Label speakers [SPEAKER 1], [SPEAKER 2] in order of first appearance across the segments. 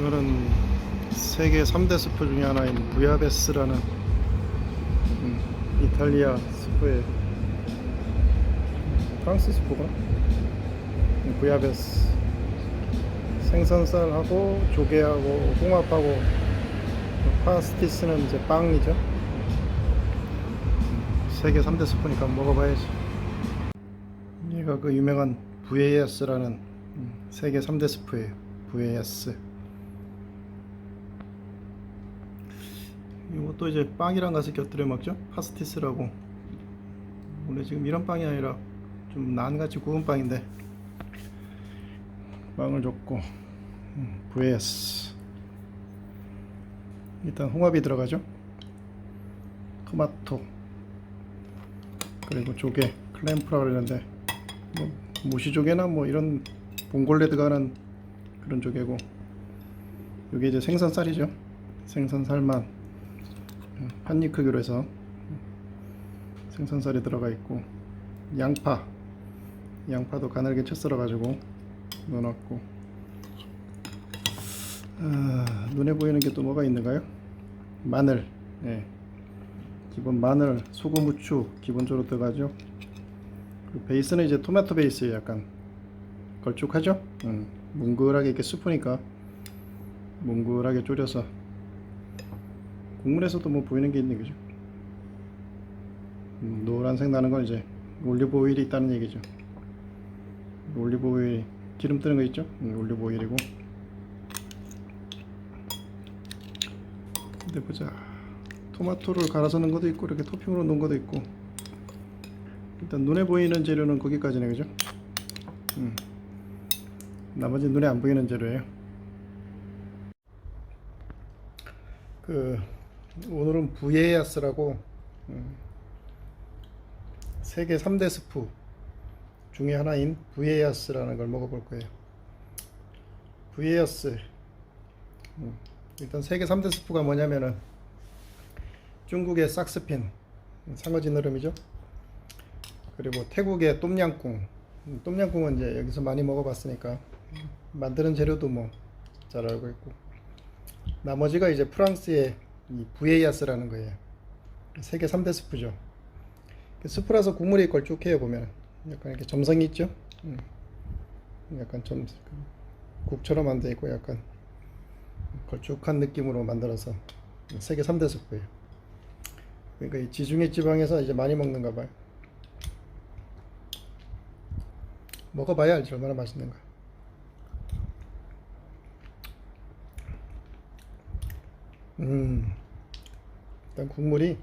[SPEAKER 1] 이거는 세계 3대 스프 중에 하나인 부야베스라는 음, 이탈리아 스프의 프랑스 스프가? 부야베스. 생선살하고 조개하고 홍합하고 파스티스는 이제 빵이죠. 세계 3대 스프니까 먹어봐야지. 얘가 그 유명한 부에야스라는 음, 세계 3대 스프예요 부에야스 이것도 이제 빵이랑 같이 곁들여 먹죠? 파스티스라고. 원래 지금 이런 빵이 아니라 좀 난같이 구운 빵인데. 빵을 줬고 음, 부에야스. 일단 홍합이 들어가죠? 토마토. 그리고 조개 클램프라 그러는데 뭐 무시조개나 뭐 이런 봉골레 들어가는 그런 조개고 이게 이제 생선살이죠. 생선살만 한 입 크기로 해서 생선살이 들어가 있고 양파 양파도 가늘게 채 썰어 가지고 넣어놨고 아, 눈에 보이는 게 또 뭐가 있는가요? 마늘 예. 기본 마늘, 소금, 후추 기본적으로 들어가죠. 그리고 베이스는 이제 토마토 베이스예요. 약간 걸쭉하죠? 음, 뭉글하게 이렇게 스프니까 뭉글하게 졸여서 국물에서도 뭐 보이는 게 있네 그죠? 음, 노란색 나는 건 이제 올리브 오일이 있다는 얘기죠. 올리브 오일 기름 뜨는 거 있죠? 음, 올리브 오일이고. 근데 보자. 토마토를 갈아서 넣은 것도 있고 이렇게 토핑으로 넣은 것도 있고 일단 눈에 보이는 재료는 거기까지네 그죠? 음. 나머지 눈에 안 보이는 재료예요. 그 오늘은 부예야스라고 음, 세계 3대 스프 중에 하나인 부예야스라는 걸 먹어볼 거예요. 부예야스 음, 일단 세계 3대 스프가 뭐냐면은 중국의 싹스핀 상어지 느름이죠. 그리고 태국의 똠양꿍 음, 똠양꿍은 이제 여기서 많이 먹어봤으니까 만드는 재료도 뭐 잘 알고 있고 나머지가 이제 프랑스의 이 부에야스라는 거예요. 세계 3대 스프죠. 그 스프라서 국물이 걸쭉해요 보면 약간 이렇게 점성이 있죠. 음. 약간 좀 국처럼 안 돼 있고 약간 걸쭉한 느낌으로 만들어서 세계 3대 스프예요. 그러니까 이 지중해 지방에서 이제 많이 먹는가 봐요. 먹어봐야 알지 얼마나 맛있는가. 음, 일단 국물이.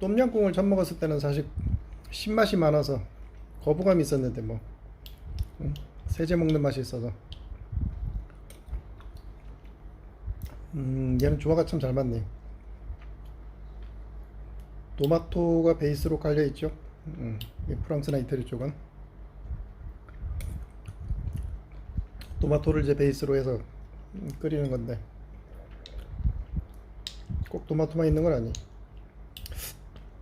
[SPEAKER 1] 똠양꿍을 처음 먹었을 때는 사실 신맛이 많아서 거부감이 있었는데 뭐. 음, 세제 먹는 맛이 있어서. 음, 얘는 조화가 참 잘 맞네. 토마토가 베이스로 깔려 있죠. 음, 이 프랑스나 이태리 쪽은 토마토를 이제 베이스로 해서 음, 끓이는 건데 꼭 토마토만 있는 건 아니.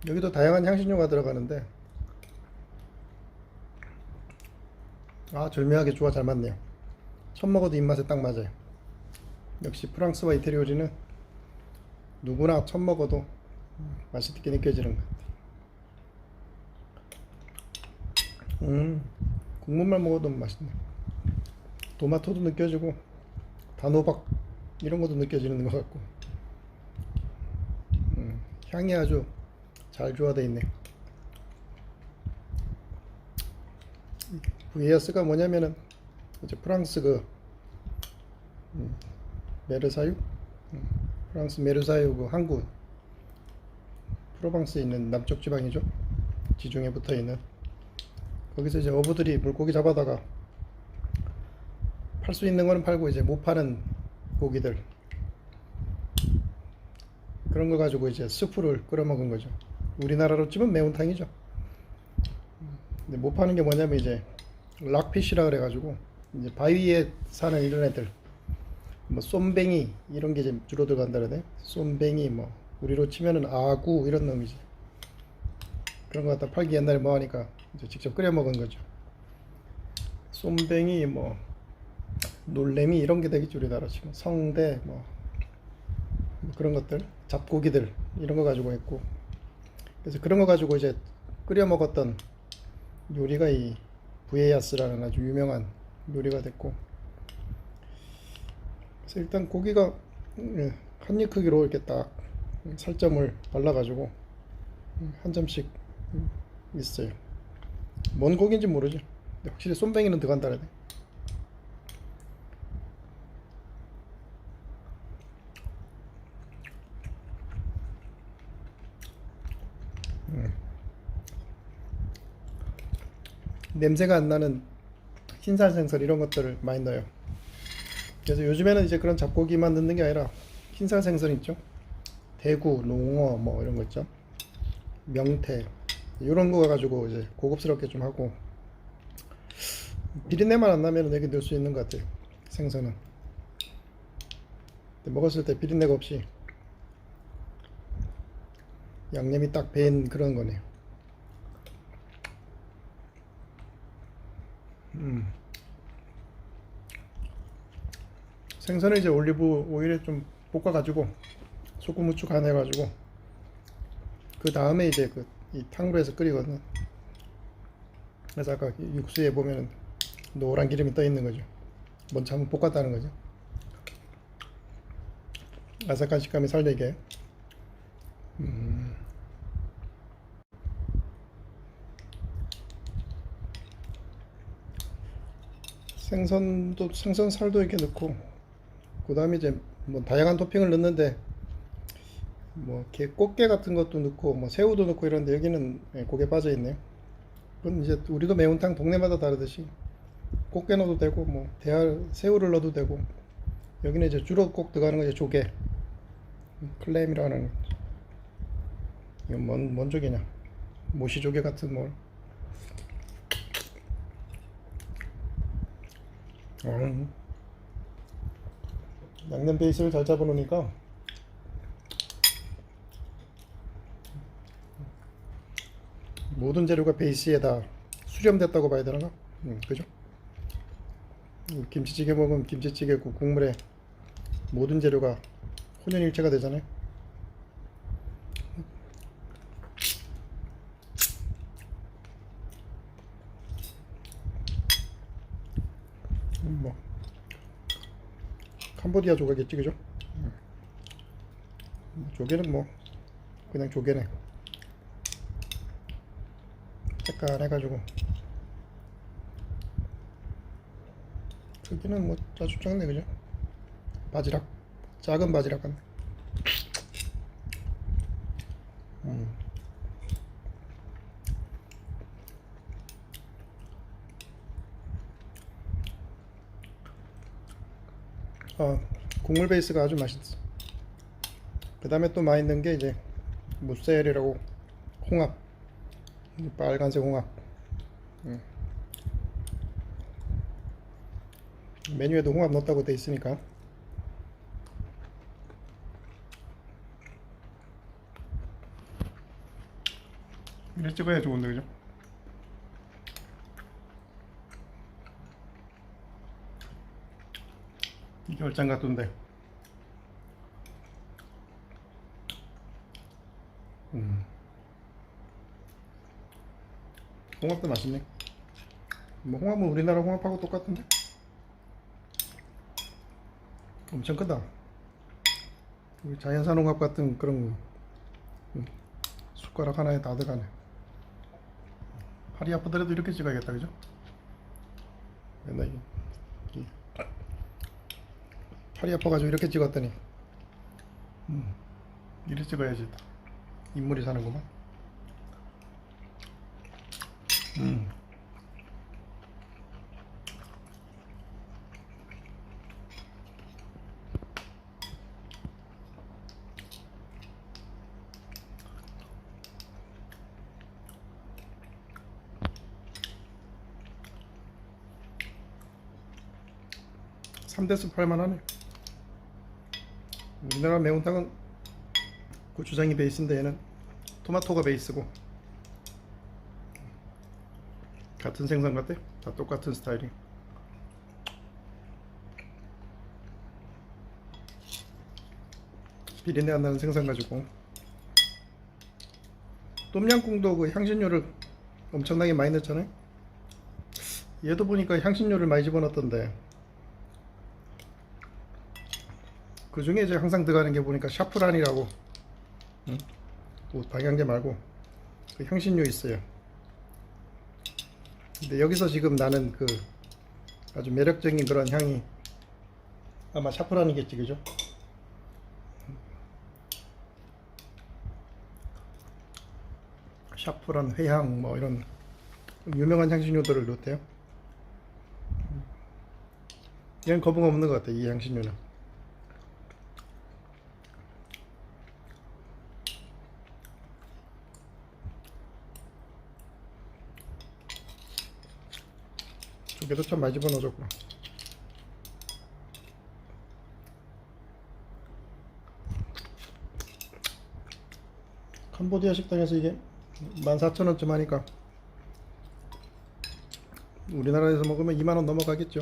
[SPEAKER 1] 여기도 다양한 향신료가 들어가는데 아 절묘하게 조화 잘 맞네요. 처음 먹어도 입맛에 딱 맞아요. 역시 프랑스와 이태리 요리는 누구나 처음 먹어도 맛있게 느껴지는 것 같아요. 음, 국물만 먹어도 맛있네. 토마토도 느껴지고 단호박 이런 것도 느껴지는 것 같고. 음, 향이 아주 잘 조화되어 있네. 부에야스가 뭐냐면은 이제 프랑스 그 음, 메르사유? 음, 프랑스 메르사유 그 항구 프로방스에 있는 남쪽 지방이죠. 지중해 붙어 있는. 거기서 이제 어부들이 물고기 잡아다가 팔 수 있는 거는 팔고 이제 못 파는 고기들 그런 거 가지고 이제 스프를 끓여 먹은 거죠 우리나라로 치면 매운탕이죠 근데 못 파는 게 뭐냐면 이제 락피시라 그래 가지고 이제 바위에 사는 이런 애들 뭐 쏨뱅이 이런 게 이제 주로 들어간다 그러네. 쏨뱅이 뭐 우리로 치면은 아구 이런 놈이지. 그런 거 갖다 팔기 옛날에 뭐 하니까 이제 직접 끓여 먹은 거죠. 쏨뱅이 뭐 놀래미 이런 게 되겠죠 우리나라 지금 성대 뭐, 뭐 그런 것들 잡고기들 이런 거 가지고 했고 그래서 그런 거 가지고 이제 끓여 먹었던 요리가 이 부에야스라는 아주 유명한 요리가 됐고 그래서 일단 고기가 음, 한입 크기로 이렇게 딱 살점을 발라가지고 음, 한 점씩 음, 있어요. 뭔 고기인지 모르죠. 확실히 쏨뱅이는 들어간다네. 음. 냄새가 안 나는 흰살 생선 이런 것들을 많이 넣어요. 그래서 요즘에는 이제 그런 잡고기만 넣는 게 아니라 흰살 생선 있죠. 대구, 농어 뭐 이런 거 있죠. 명태 이런 거 가지고 이제 고급스럽게 좀 하고 비린내만 안 나면 여기 넣을 수 있는 것 같아요. 생선은 먹었을 때 비린내가 없이 양념이 딱 배인 그런 거네요. 음. 생선을 이제 올리브 오일에 좀 볶아가지고 소금 후추 간해가지고 그 다음에 이제 그 이 탕물에서 끓이거든요. 그래서 아까 이 육수에 보면은 노란 기름이 떠 있는 거죠. 먼저 한번 볶았다는 거죠. 아삭한 식감이 살리게. 음. 생선도 생선 살도 이렇게 넣고 그 다음에 이제 뭐 다양한 토핑을 넣는데 뭐 게, 꽃게 같은 것도 넣고 뭐 새우도 넣고 이런데 여기는 예, 고개 빠져 있네요. 그건 이제 우리도 매운탕 동네마다 다르듯이 꽃게 넣어도 되고 뭐 대알 새우를 넣어도 되고 여기는 이제 주로 꼭 들어가는 거 이제 조개 클램이라는 이건 뭔, 뭔 조개냐 모시조개 같은 뭐 음. 양념 베이스를 잘 잡아놓으니까 모든 재료가 베이스에 다 수렴됐다고 봐야 되나? 음, 그죠? 음, 김치찌개 먹으면 김치찌개 그 국물에 모든 재료가 혼연일체가 되잖아요. 음, 뭐 캄보디아 조각이겠지 그죠? 음. 조개는 뭐 그냥 조개네. 약간해가지고 크기는 뭐 아주 작네 그죠? 바지락 작은 바지락 같네 음. 아 국물 베이스가 아주 맛있어 그 다음에 또 맛있는 게 이제 무셀이라고 홍합 이 빨간색 홍합 음. 메뉴에도 홍합 넣었다고 돼 있으니까 이래 찍어야 좋은데 그죠? 이게 얼짱 같던데 음. 홍합도 맛있네. 뭐 홍합은 우리나라 홍합하고 똑같은데? 엄청 크다. 우리 자연산 홍합 같은 그런 거. 음, 숟가락 하나에 다 들어가네. 팔이 아프더라도 이렇게 찍어야겠다, 그죠? 맨날 이, 이 팔이 아파가지고 이렇게 찍었더니, 음, 이렇게 찍어야지. 인물이 사는구만. 음. 삼대수 팔만하네. 우리나라 매운탕은 고추장이 베이스인데 얘는 토마토가 베이스고 같은 생선 같아? 다 똑같은 스타일이. 비린내 안 나는 생선 가지고 똠양꿍도 그 향신료를 엄청나게 많이 넣잖아요. 얘도 보니까 향신료를 많이 집어넣던데 그 중에 이제 항상 들어가는 게 보니까 샤프란이라고 응? 뭐 방향제 말고 그 향신료 있어요. 근데 여기서 지금 나는 그 아주 매력적인 그런 향이 아마 샤프란이겠지 그죠? 샤프란, 회향 뭐 이런 유명한 향신료들을 넣었대요. 얘는 거부감 없는 것 같아 이 향신료는. 조개도 참 많이 집어넣어줬구나. 캄보디아 식당에서 이게 14,000원쯤 하니까 우리나라에서 먹으면 2만원 넘어가겠죠.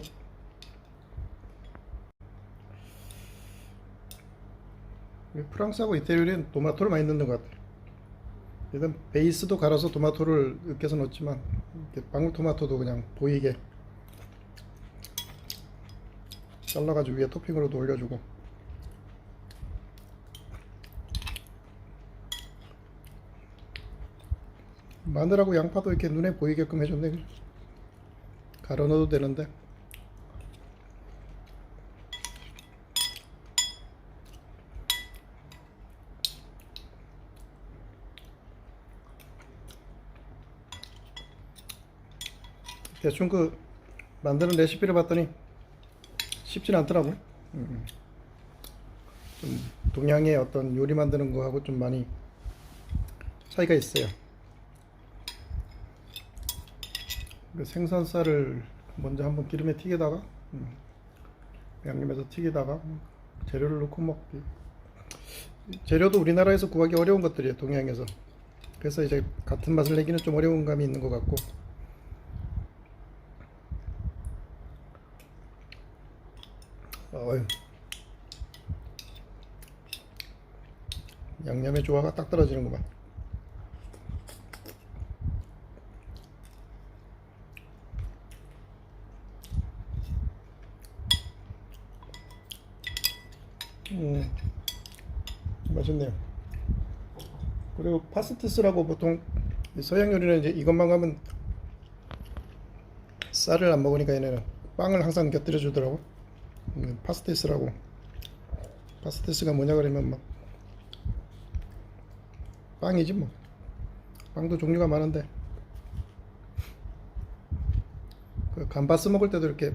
[SPEAKER 1] 프랑스하고 이태리는 토마토를 많이 넣는 것 같아요. 일단 베이스도 갈아서 토마토를 으깨서 넣지만 이렇게 방울토마토도 그냥 보이게 잘라가지고 위에 토핑으로도 올려주고. 마늘하고 양파도 이렇게 눈에 보이게끔 해줬네. 갈아 넣어도 되는데. 대충 그 만드는 레시피를 봤더니 쉽진 않더라고. 음. 좀 동양의 어떤 요리 만드는 거하고 좀 많이 차이가 있어요. 그 생선살을 먼저 한번 기름에 튀기다가 음, 양념해서 튀기다가 재료를 넣고 먹기. 재료도 우리나라에서 구하기 어려운 것들이에요. 동양에서. 그래서 이제 같은 맛을 내기는 좀 어려운 감이 있는 것 같고. 양념의 조화가 딱 떨어지는구만. 음, 맛있네요. 그리고 파스티스라고 보통 이 서양 요리는 이제 이것만 가면 쌀을 안 먹으니까 얘네는 빵을 항상 곁들여 주더라고. 음, 파스티스라고. 파스티스가 뭐냐 그러면 막 빵이지 뭐. 빵도 종류가 많은데 그 감바스 먹을 때도 이렇게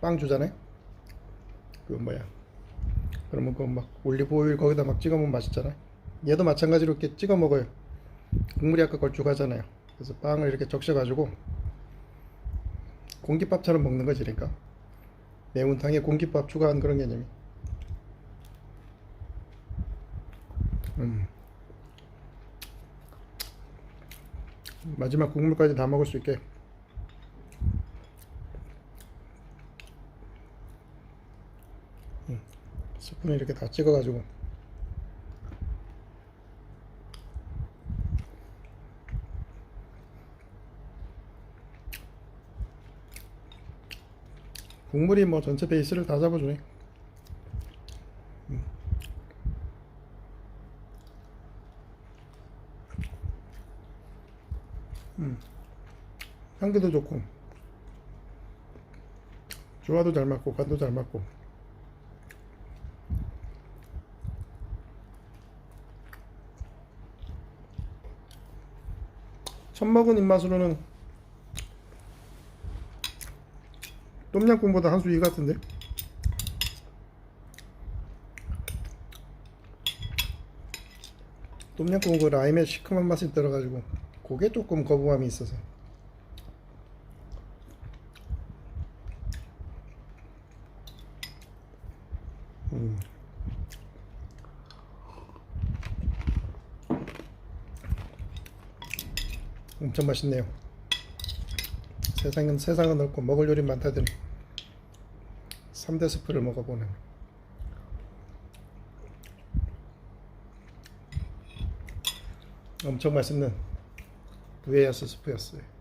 [SPEAKER 1] 빵 주잖아요. 그 뭐야. 그러면 그 막 올리브 오일 거기다 막 찍어 먹으면 맛있잖아요. 얘도 마찬가지로 이렇게 찍어 먹어요. 국물이 아까 걸쭉하잖아요. 그래서 빵을 이렇게 적셔 가지고 공깃밥처럼 먹는 거지 그러니까 매운탕에 공깃밥 추가한 그런 개념이. 음. 마지막 국물까지 다 먹을 수 있게 음. 스푼을 이렇게 다 찍어가지고 국물이 뭐 전체 베이스를 다 잡아주네. 음. 음. 향기도 좋고 조화도 잘 맞고 간도 잘 맞고 첫 먹은 입맛으로는 똠양꿍보다 한 수 위 같은데? 똠양꿍은 그 라임의 시큼한 맛이 들어가지고 그게 조금 거부감이 있어서. 음. 엄청 맛있네요. 세상은 세상은 넓고 먹을 요리 많다더니 3대 스프를 먹어보는 엄청 맛있는 부에야스 스프였어요.